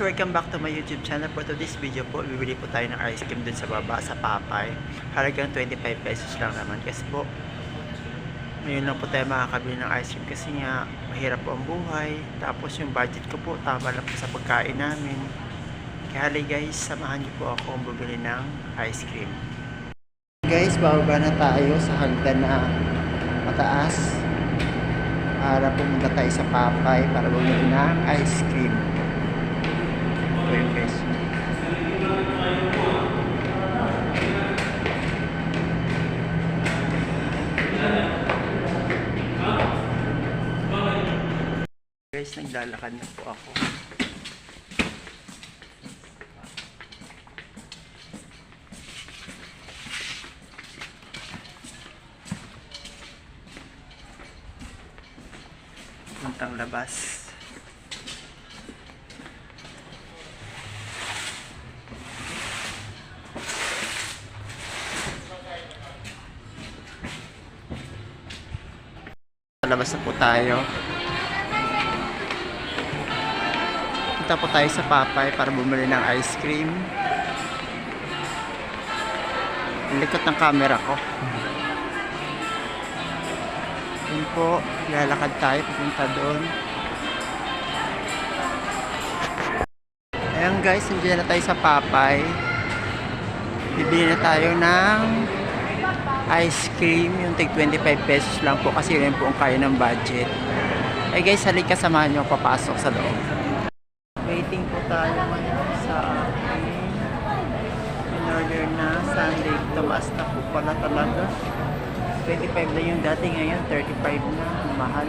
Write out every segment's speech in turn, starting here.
welcome back to my YouTube channel. For today's video po, bibili po tayo ng ice cream dun sa baba, sa Papay. Halagang 25 pesos lang naman. Kasi po, ngayon lang po tayo makakabili ng ice cream kasi nga, mahirap po ang buhay. Tapos yung budget ko po, tama lang po sa pagkain namin. Kaya halay guys, samahan niyo po ako bumili ng ice cream. Guys, bababa na tayo sa hagdan na mataas para pumunta tayo sa Papay para bumili ng ice cream. Ito yung guys. Guys, naglalakad na po ako. Puntang labas. Labas na po tayo. Punta po tayo sa Papay para bumili ng ice cream. Ang likot ng camera ko. Yun po, lalakad tayo pupunta doon. Ayan guys, nandiyan na tayo sa Papay. Bibili na tayo ng ice cream, yung tig 25 pesos lang po kasi yun po ang kaya ng budget. Eh guys, halika samahan nyo papasok sa loob. Waiting po tayo ngayon sa ating in-order na Sunday. Tumaas na po pala talaga. 25 na yung dati ngayon, 35 na. Mahal.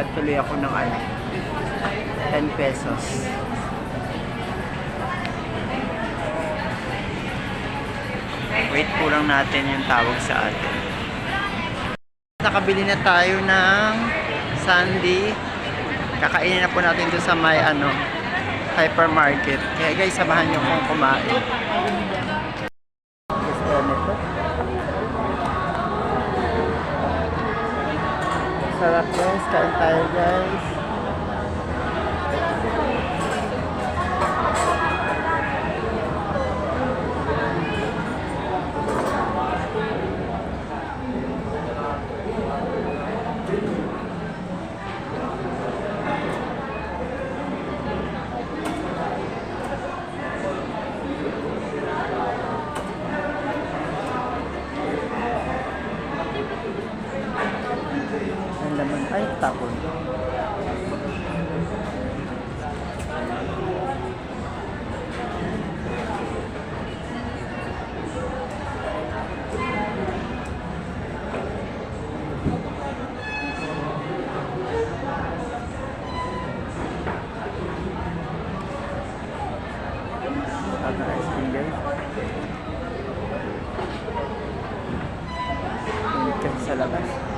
At tuloy ako ng ano, 10 pesos. Wait po lang natin yung tawag sa atin. Nakabili na tayo ng Sunday. Kakainin na po natin doon sa may ano, hypermarket. Kaya guys, samahan nyo kong kumain. Sarap guys, kain tayo guys. Ano ice cream guys? Init kasi sa labas.